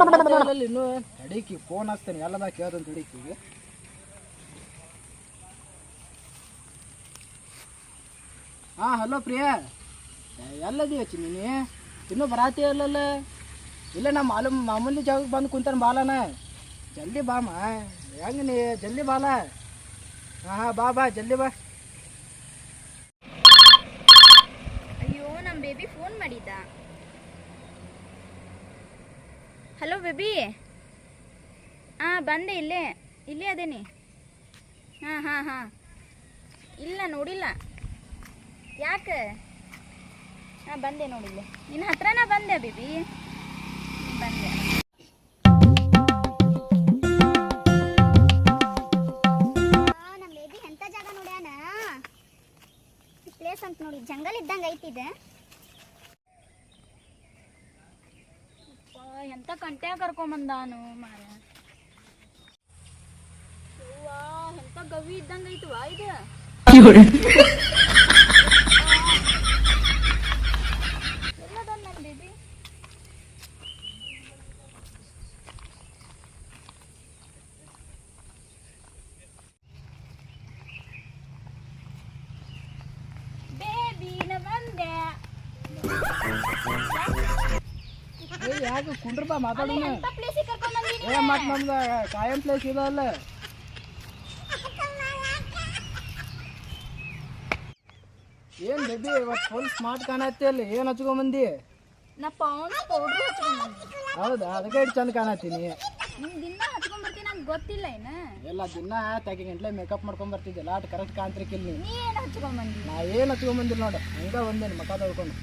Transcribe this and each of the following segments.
ಇನ್ನು ತಡೀಕಿ ಫೋನ್ ಹಚ್ತೇನೆ ಎಲ್ಲದ ಕೇಳ್ದಂತ ತಡೀಕಿಗೆ ಹಾಂ ಹಲೋ ಪ್ರಿಯಾ ಎಲ್ಲದಿ ಹಚ್ಚಿ ನೀನು ಇನ್ನೂ ಬರಾತಿ ಅಲ್ಲಲ್ಲ ಇಲ್ಲ ನಾ ಮಾಲು ಮಾಮೂಲಿ ಜಾಗಕ್ಕೆ ಬಂದು ಕುಂತಾನೆ ಬಾಲನ ಜಲ್ದಿ ಬಾಮ ಹೆಂಗ ನೀ ಜಲ್ದಿ ಬಾಲ ಹಾ ಹಾಂ ಬಾ ಬಾ ಜಲ್ದಿ ಬಾ ಅಯ್ಯೋ ನಮ್ಮ ಬೇಬಿ ಫೋನ್ ಮಾಡಿದ್ದ ಹಲೋ ಬೇಬಿ ಹಾಂ ಬಂದೆ ಇಲ್ಲೇ. ಇಲ್ಲೇ ಅದೇನಿ. ಹಾಂ ಹಾಂ ಹಾಂ. ಇಲ್ಲ, ನೋಡಿಲ್ಲ. ಯಾಕೆ? ಹಾಂ, ಬಂದೆ ನೋಡಿಲ್ಲ ನಿನ್ನ ಹತ್ರನ ಬಂದೆ ಬೇಬಿ ಬಂದೆ. ಎಂತ ಜಾಗ ನೋಡ್ಯಾನ? ಪ್ಲೇಸ್ ಅಂತ ನೋಡಿ, ಜಂಗಲ್ ಇದ್ದಂಗೆ ಐತಿದೆ ಎಂತ ಕಂಟ್ಯಾ ಕರ್ಕೊಂಬಂದಾನು ಮಾರ ಎಂತ ಗವಿ ಇದ್ದಂಗ ಐತವಾ ಇದು ಎಲ್ಲದ ನನ್ನ ಬೇಬಿ ಬೇಬಿ ನ ಬಂದೆ ಏ ಯಾಕೆ ಕುಂಡ್ರಪ್ಪ ಮಾತಾಡೋಣ. ಏ ಮತ್ತೆ ನಮ್ದು ಕಾಯಂ ಪ್ಲೇಸ್ ಇದಲ್ಲ ಏನ್ ಬೇಬಿ ಇವತ್ತು ಫುಲ್ ಸ್ಮಾರ್ಟ್ ಕಾಣತ್ತೆ ಅಲ್ಲಿ. ಏನ್ ಹಚ್ಕೊಂಬಂದಿ ನಾ ಪೌಡ್ರ್ ಹಚ್ಕೊಂಡ್ ಹೌದಾ? ಅದಕ್ಕೆ ಇಟ್ಟು ಚಂದ ಕಾಣತ್ತೀನಿ. ನಿಮ್ ದಿನ ಹಚ್ಕೊಂಡ್ ಬರ್ತೀನಿ ನಂಗೆ ಗೊತ್ತಿಲ್ಲ ಏನ ಎಲ್ಲ ದಿನ ತಾಕಿ ಗಂಟ್ಲೆ ಮೇಕಪ್ ಮಾಡ್ಕೊಂಡ್ ಬರ್ತಿದ್ದಿಲ್ಲ ಲಾಟ್ ಕರೆಕ್ಟ್ ಕಾಣ್ತಿರ್ಕಿಲ್ಲ ನೀವು ನೀ ಏನ್ ಹಚ್ಕೊಂಡ್ ಬಂದಿ? ನಾ ಏನು ಹಚ್ಕೊಂಬಂದಿಲ್ಲ ನೋಡು ಹಂಗ ಬಂದೇನು ಮಕ ತೊಳ್ಕೊಂಡು.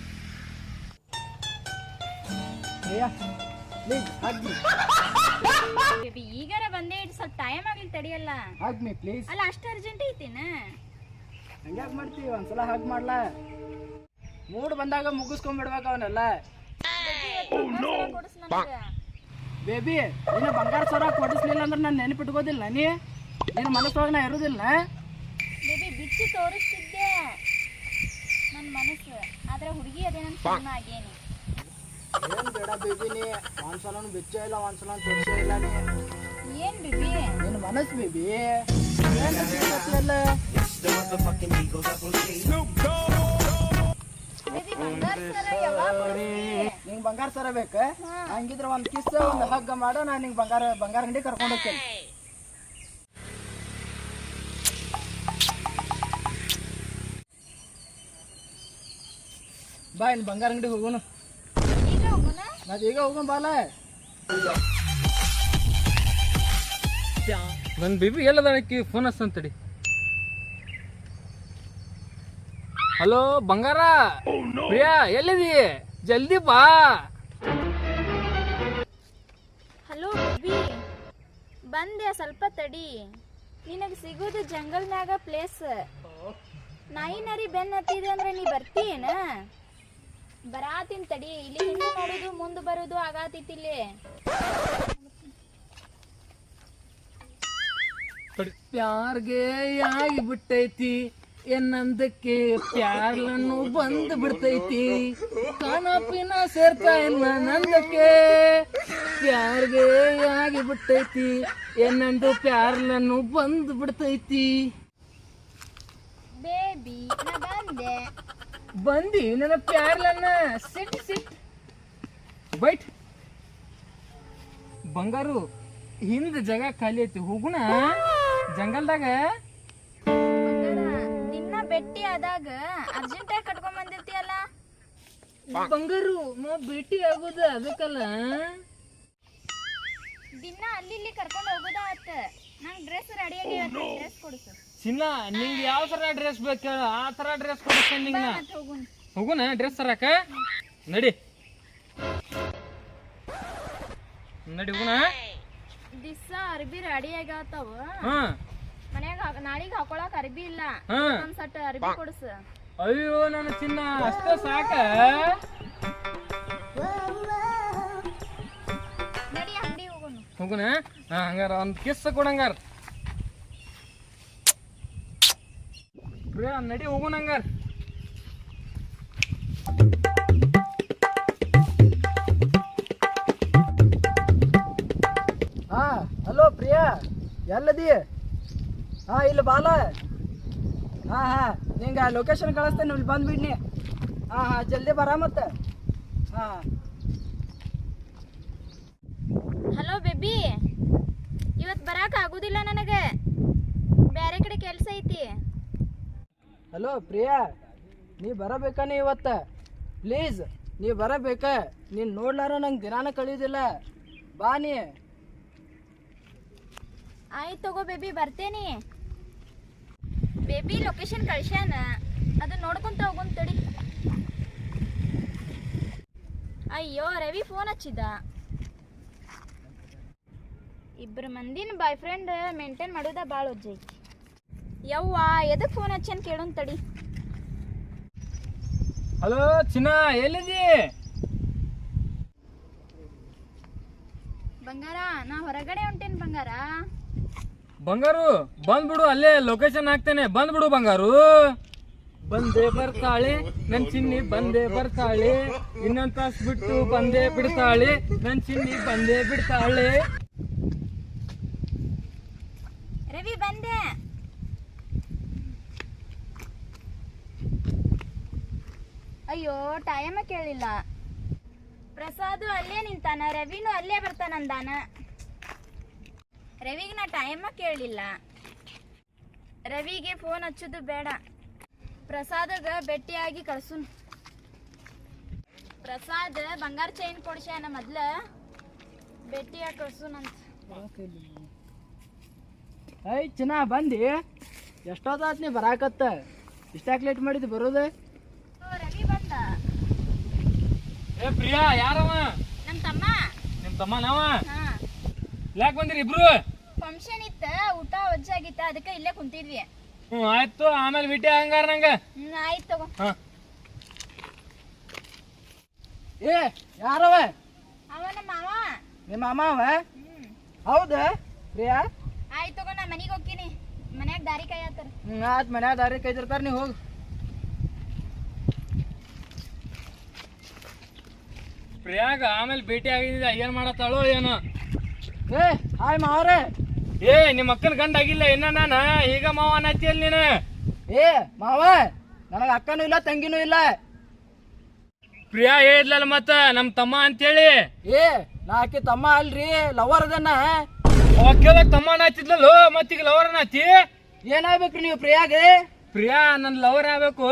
ಬೇಬಿ ಈಗಾರ ಬಂದೆ ಇಟ್ ಸ್ವಲ್ಪ ಟೈಮ್ ಆಗ್ಲಿ ತಡಿಯಲ್ಲ. ಹಾಕ್ಮಿ ಪ್ಲೀಸ್ ಅಲ್ಲ ಅಷ್ಟು ಅರ್ಜೆಂಟ್ ಐತಿನ? ಹಂಗ್ಯಾಕ್ ಮಾಡ್ತೀವಿ ಒಂದ್ಸಲ ಹಾಗೆ ಮಾಡ್ಲಾ? ಮೂಡ್ ಬಂದಾಗ ಮುಗಿಸ್ಕೊಂಡ್ಬಿಡ್ಬೇಕು ಅವನ್ನೆಲ್ಲ ಬೇಬಿ ನೀನು ಬಂಗಾರ ಸರ ಕೊಡಿಸ್ಲಿಲ್ಲ ಅಂದ್ರೆ ನಾನು ನೆನಪಿಟ್ಕೋದಿಲ್ಲ. ನೀ ನಿನ್ನ ಮನಸ್ಸೊಳಗೆ ನಾ ಇರೋದಿಲ್ಲ. ಬೇಬಿ ಬಿಚ್ಚಿ ತೋರಿಸ್ತಿದ್ದೆ. ನನ್ನ ಮನಸ್ಸು. ಆದ್ರೆ ಹುಡುಗಿ ಅದೇ ನನ್ನ ಸಣ್ಣ ಆಗೇನಿ. ಏನ್ ಬೇಡ ಬೇಬಿ ನೀ ಒಂದ್ಸಲ ಬೆಚ್ಚ ಇಲ್ಲ ಒಂದ್ಸಲ ತೋರಿಸೇ ಇಲ್ಲ ನೀ. ಏನ್ ಬೇಬಿ ನಿನ್ನ ಮನಸ್ಸು ಬೇಬಿ ಏನ್? ನಿಂಗೆ ಬಂಗಾರ ಸರ ಬೇಕಾ? ಹಂಗಿದ್ರೆ ಒಂದ್ ಕಿಸ್ ಒಂದ್ ಹಗ್ಗ ಮಾಡ ನಾ ನಿಂಗೆ ಬಂಗಾರ ಬಂಗಾರ ಅಂಗಡಿ ಕರ್ಕೊಂಡು ಹೋಗ್ತೇನೆ. ಬಾ ಇನ್ ಬಂಗಾರ ಅಂಗಡಿ ಹೋಗೋಣ ಈಗ ಹೋಗೋಣ ಬಾಲ ನನ್ನ ಬೇಬಿ ಎಲ್ಲದ ಆಕಿ ಫೋನ್ ಹಚ್ಚಂತಡಿ ಹಲೋ, ಬಂಗಾರ? ಪ್ರಿಯಾ, ಎಲ್ಲಿದಿ? ಜಲ್ದಿ ಬಾ. ಹಲೋ ಬಿಬಿ, ಬಂದೆ ಸ್ವಲ್ಪ ತಡಿ. ನಿನಗೆ ಸಿಗೋದು ಜಂಗಲ್ನಾಗ ಪ್ಲೇಸ್ ನಾಯಿ ನರಿ ಬೆನ್ ಹತ್ತಿದೆ ಅಂದ್ರೆ ನೀ ಬರ್ತೀಯೇನ? ಬರಾತಿನ್ ತಡಿ ಇಲ್ಲಿ ಹಿಂದೆ ನೋಡುದು ಮುಂದೆ ಬರುದು ಆಗಾತಿತ್ತು ಇಲ್ಲಿ. ಪ್ಯಾರ್ಗೆ ಆಗಿ ಬಿಟ್ಟೈತಿ ಎನ್ನಂದಕ್ಕೆ ಪ್ಯಾರ್ಲನ್ನು ಬಂದು ಬಿಡ್ತೈತಿ. ಕಾನಪಿನ ಸೇರ್ತಾ ಇಲ್ಲ ನಂದಕ್ಕೆ ಪ್ಯಾರ್ಗೆ ಆಗಿ ಬಿಟ್ಟೈತಿ ಎನ್ನಂದು ಪ್ಯಾರ್ಲನ್ನು ಬಂದು ಬಿಡ್ತೈತಿ. ಬೇಬಿ ಬಂದೆ. ಬಂದಿ ನನ್ನ ಪ್ಯಾರ್ಲನ್ನ ಸಿಟ್ ಸಿಟ್. ಬೈಟ್. ಬಂಗಾರು ಹಿಂದ ಜಗ ಖಾಲಿ ಐತಿ ಹೋಗುಣ. ಜಂಗಲ್ದಾಗ. ನಿನ್ನ ಭೇಟಿ ಆದಾಗ ಅರ್ಜೆಂಟಾಗಿ ಕಟ್ಕೊಂಡ್ ಬಂದಿರ್ತೀಯಲ್ಲ? ಬಂಗಾರು ನಾವು ಭೇಟಿ ಆಗೋದ ಅದಕ್ಕಲ್ಲ. ದಿನ ಅಲ್ಲಿ ಇಲ್ಲಿ ಕರ್ಕೊಂಡು ಹೋಗೋದ ಆತ ನಂಗೆ ಡ್ರೆಸ್ ರೆಡಿಯಾಗಿ ಡ್ರೆಸ್ ಕೊಡಿಸು. ಚಿನ್ನ ನಿಂಗೆ ಯಾವ ತರ ಡ್ರೆಸ್ ಬೇಕು ಆ ತರ ಡ್ರೆಸ್ ಕೊಡಿಸ್ತೇನೆ ನಿಂಗ ಹೋಗುನ ಹೋಗುನ್ ಡ್ರೆಸ್ ತರಕ? ನಡಿ. ನಡಿ ಹೋಗುನ. ದಿಸ ಅರ್ಬಿ ರೆಡಿ ಆಗ್ಯಾವತ್ತಾವ ಹಾ. ಮನ್ಯಾಗ ನಾಳಿಗೆ ಹಾಕೊಳಕ್ ಅರ್ಬಿ ಇಲ್ಲ. ಒಂದ್ ಸಟ್ ಅರ್ಬಿ ಕೊಡ್ಸು. ಅಯ್ಯೋ ನನ್ನ ಚಿನ್ನ ಅಷ್ಟ ಸಾಕ. ನಡಿ ಅಂಗಡಿ ಹೋಗೋಣ ಹೋಗುಣ ಹಾ ಹಂಗಾರ ಒಂದ್ ಕಿಸ್ ಕೊಡಂಗಾರ. ಪ್ರಿಯಾ ನಡಿ ಹೋಗುಣ ಪ್ರಿಯಾ ಎಲ್ಲದಿ? ಹಾ ಇಲ್ಲಿ ಬಾಲ. ಹಾ ಹಾ ನಿಂಗೆ ಲೊಕೇಶನ್ ಕಳಿಸ್ತೇನೆ ಇಲ್ಲಿ ಬಂದ್ಬಿಡ್ನಿ. ಹಾ ಹಾ ಜಲ್ದಿ ಬರ ಮತ್ತೆ. ಹಾ. ಹಲೋ ಬೇಬಿ ಇವತ್ತು ಬರಕ್ಕೆ ಆಗೋದಿಲ್ಲ ನನಗೆ. ಬೇರೆ ಕಡೆ ಕೆಲಸ ಐತಿ. ಹಲೋ ಪ್ರಿಯಾ, ನೀ ಬರಬೇಕಾನೆ ಇವತ್ತ? ಪ್ಲೀಸ್, ನೀ ಬರಬೇಕ? ನೀನು ನೋಡ್ಲಾರ ನಂಗೆ ದಿನಾನ ಕಳಿಯೋದಿಲ್ಲ ಬಾ ನೀ. ಆಯ್ತು ತಗೋ ಬೇಬಿ, ಬರ್ತೇನಿ. ಬೇಬಿ ಲೊಕೇಶನ್ ಕಳ್ಸ್ಯಾನ. ಅದು ನೋಡ್ಕೊಂತ ಹೋಗೋನ್ ತಡಿ. ಅಯ್ಯೋ, ರವಿ ಫೋನ್ ಹಚ್ಚಿದ. ಇಬ್ಬರು ಮಂದಿನ ಬಾಯ್ ಫ್ರೆಂಡ್ ಮೇಂಟೈನ್ ಮಾಡೋದ ಭಾಳ ಒಜ್ಜ ಐತಿ ಯವ್ವ ಎದಕ್ ಫೋನ್ ಹಚ್ಚನ್ ಕೇಳೋನ್ ತಡಿ. ಹಲೋ ಚಿನ್ನ ಎಲ್ಲಿದಿ? ಬಂಗಾರ ನಾ ಹೊರಗಡೆ ಹೊಂಟೇನ್ ಬಂಗಾರ. ಬಂಗಾರು ಬಂದ್ಬಿಡು ಅಲ್ಲೇ ಲೊಕೇಶನ್ ಹಾಕ್ತೇನೆ. ಬಂದ್ಬಿಡು ಬಂಗಾರು. ಬಂದೇ ಬರ್ತಾಳೆ ನನ್ ಚಿನ್ನಿ ಬಂದೇ ಬರ್ತಾಳೆ. ಇನ್ನೊಂದ್ ತಾಸ್ ಬಿಟ್ಟು ಬಂದೇ ಬಿಡ್ತಾಳೆ ನನ್ ಚಿನ್ನಿ ಬಂದೇ ಬಿಡ್ತಾಳೆ. ರವಿ ಬಂದೆ. ಅಯ್ಯೋ ಟೈಮ ಕೇಳಿಲ್ಲ. ಪ್ರಸಾದು ಅಲ್ಲೇ ನಿಂತಾನ, ರವಿನು ಅಲ್ಲೇ ಬರ್ತಾನಂದಾನ. ರವಿಗೆ ನಾ ಟೈಮ ಕೇಳಿಲ್ಲ. ರವಿಗೆ ಫೋನ್ ಹಚ್ಚೋದು ಬೇಡ. ಪ್ರಸಾದಗ ಭೇಟಿಯಾಗಿ ಕಳ್ಸುನ್ ಪ್ರಸಾದ್ ಬಂಗಾರ ಚೈನ್ ಕೊಡ್ಸ್ಯಾನ ಮೊದ್ಲ. ಭೇಟಿಯಾಗಿ ಕಳ್ಸುನಂತ ಐ ಚಿನ್ನ, ಬಂದಿ. ಎಷ್ಟೊತ್ತಾತ್ ಬರಾಕತ್ತ? ಇಷ್ಟಾಕ್ ಲೇಟ್ ಮಾಡಿದ್ದು ಬರೋದು ಓ, ರವಿ ಬಂದ ಏ ಪ್ರಿಯಾ ಯಾರವ? ನಮ್ಮ ತಮ್ಮ. ನಿಮ್ ತಮ್ಮ ನಾವ ಹಾ. ಯಾಕೆ ಬಂದಿರಿ ಇಬ್ರು? ಫಂಕ್ಷನ್ ಇತ್ತ ಊಟ ವಜ್ಜಾಗಿತ್ತ ಅದಕ್ಕೆ ಇಲ್ಲೇ ಕುಂತಿದ್ವಿ. ಹ್ಮ್ ಆಯ್ತು ಆಮೇಲೆ ಬಿಟ್ಟೆ ಹಂಗಾರ ನಂಗ. ಹ್ಮ್ ಆಯ್ತು ತಗೋ. ಹಾ. ಏ ಯಾರವ? ಅವ ನಮ್ಮ ಮಾವ. ನಿಮ್ಮ ಮಾಮ ಅವ ಹ್ಮ್. ಹೌದಾ ಪ್ರಿಯಾ? ಆಯ್ತು ತಗೋ ನಾ ಮನಿಗೆ ಹೋಗ್ತೀನಿ. ಮನ್ಯಾಗ ದಾರಿ ಕಾಯತ್ತಾರ. ಹ್ಮ್ ಆತ್ ಮನ್ಯಾಗ ದಾರಿ ಕೈದಿರ್ತಾರ ನೀವು ಹೋಗಿ. ಪ್ರಿಯಾಗ ಆಮೇಲೆ ಭೇಟಿ ಆಗಿದ್ದ ಏನ್ ಮಾಡತ್ತಾಳೋ ಏನೋ. ಏ ಹಾಯ್ ಮಾವ್ರೆ. ಏ ನಿಮ್ಮ ಅಕ್ಕನ ಗಂಡ ಆಗಿಲ್ಲ ಇನ್ನ ನಾನು. ಈಗ ಮಾವ ಅನ್ನತ್ತಿಯಲ್ ನೀನು. ಏ ಮಾವ ನನಗೆ ಅಕ್ಕನೂ ಇಲ್ಲ ತಂಗಿನೂ ಇಲ್ಲ. ಪ್ರಿಯಾ ಹೇಳಿದ್ಲಲ್ಲ ಮತ್ತ ನಮ್ಮ ತಮ್ಮ ಅಂತೇಳಿ. ಏ ನಾ ಆಕಿ ತಮ್ಮ ಅಲ್ರಿ ಲವರ್ ಅದನ್ನ. ಅವಾಗ ತಮ್ಮ ಮತ್ತ ಮತ್ತೀಗ ಲವರ್ ಅನ್ನತ್ತಿ ಏನಾಗ್ಬೇಕ್ರಿ ನೀವು ಪ್ರಿಯಾಗೆ? ಪ್ರಿಯಾ ನನ್ನ ಲವರ್ ಆಗ್ಬೇಕು.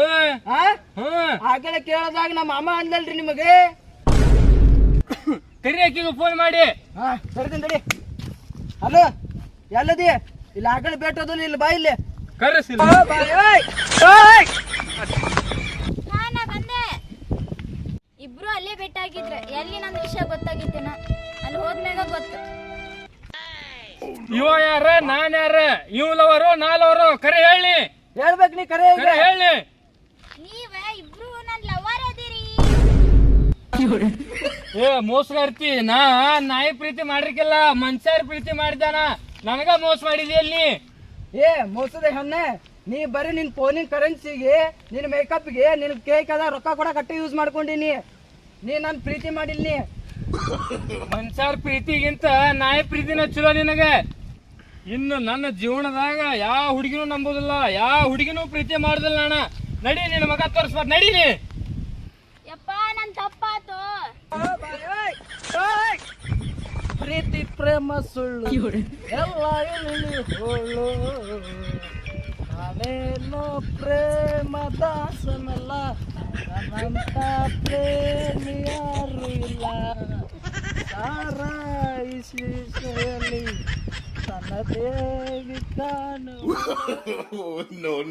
ಹಾ ಹ್ಮ್. ಆಗಲೇ ಕೇಳಿದಾಗ ನಮ್ಮ ಅಮ್ಮ ಅಂದಲ್ರಿ ನಿಮಗೆ? ಕರಿ ಆಕಿಗೆ ಫೋನ್ ಮಾಡಿ. ಹಾ ತಡಿ ಹಲೋ ಎಲ್ಲದಿ? ಇಲ್ಲಿ ಆಗಲೇ ಬೇಟೋದು ಇಲ್ಲಿ ಬಾ ಇಲ್ಲಿ. ಕರೆಸಿ ಆ, ಬಾ, ಏಯ್! ಏಯ್! ಹಾ ನಾ ಬಂದೆ. ಇಬ್ರು ಅಲ್ಲೇ ಭೇಟಿಯಾಗಿದ್ರು. ಎಲ್ಲಿ ನನ್ನ ವಿಷಯ ಗೊತ್ತಾಗಿತ್ತೇನ ಅಲ್ಲಿ ಹೋದ್ಮ್ಯಾಗ ಗೊತ್ತು. ಇವ ಯಾರ? ನಾನ್ ಯಾರ? ಇವ್ ನಾಲ್ವರು? ನಾ ಲವರು ಕರೆ ಹೇಳಿ. ಹೇಳ್ಬೇಕು ನೀ ಕರೆ ಕರೆ ಹೇಳಿ. ನೀವ ಇಬ್ರು ನನ್ನ ಲವರ್ ಅದೀರಿ. ಏ ಮೋಸಗಾರ್ತಿ ನಾ ನಾಯಿ ಪ್ರೀತಿ ಮಾಡಿರ್ಕಿಲ್ಲ ಮನ್ಸಾರ ಪ್ರೀತಿ ಮಾಡಿದಾನ ನನಗ ಮೋಸ ಮಾಡಿದಿ ಅಲ್ಲಿ? ಏ ಮೋಸದ ಹೆಣ್ಣೆ ನೀ ಬರೀ ನಿನ್ ಫೋನಿನ ಕರೆನ್ಸಿಗೆ ನಿನ್ ಮೇಕಪ್ಗೆ ನಿನ್ ಕೇಕ್ ಅದ ರೊಕ್ಕ ಕೂಡ ಕಟ್ಟಿ ಯೂಸ್ ಮಾಡ್ಕೊಂಡಿನಿ. ನೀ ನನ್ ಪ್ರೀತಿ ಮಾಡಿಲ್ ನೀ ಮನ್ಸಾರ ಪ್ರೀತಿಗಿಂತ ನಾಯಿ ಪ್ರೀತಿನ ಚಲೋ ನಿನಗ? ಇನ್ನು ನನ್ನ ಜೀವನದಾಗ ಯಾವ ಹುಡುಗಿನೂ ನಂಬೋದಿಲ್ಲ ಯಾವ ಹುಡುಗಿನೂ ಪ್ರೀತಿ ಮಾಡುದಿಲ್ಲ ಅಣ್ಣ ನಡಿ ನಿನ್ನ ಮಗ ತೋರಿಸ್ಬಾರ್ದು ನಡೀನಿ ಯಪ್ಪ ನನ್ ತಪ್ಪಾತು. ಪ್ರೀತಿ ಪ್ರೇಮ ಸುಳ್ಳು ಎಲ್ಲ ಇಳಿ ಹೋಳು ನಾನೇನೋ ಪ್ರೇಮ ದಾಸನಲ್ಲ ನನ್ನಂತ ಪ್ರೇಮಿ ಯಾರು ಇಲ್ಲ ಸಾರಾಯಿಸಿ ತನ್ನದೇ ಕಾಣುವ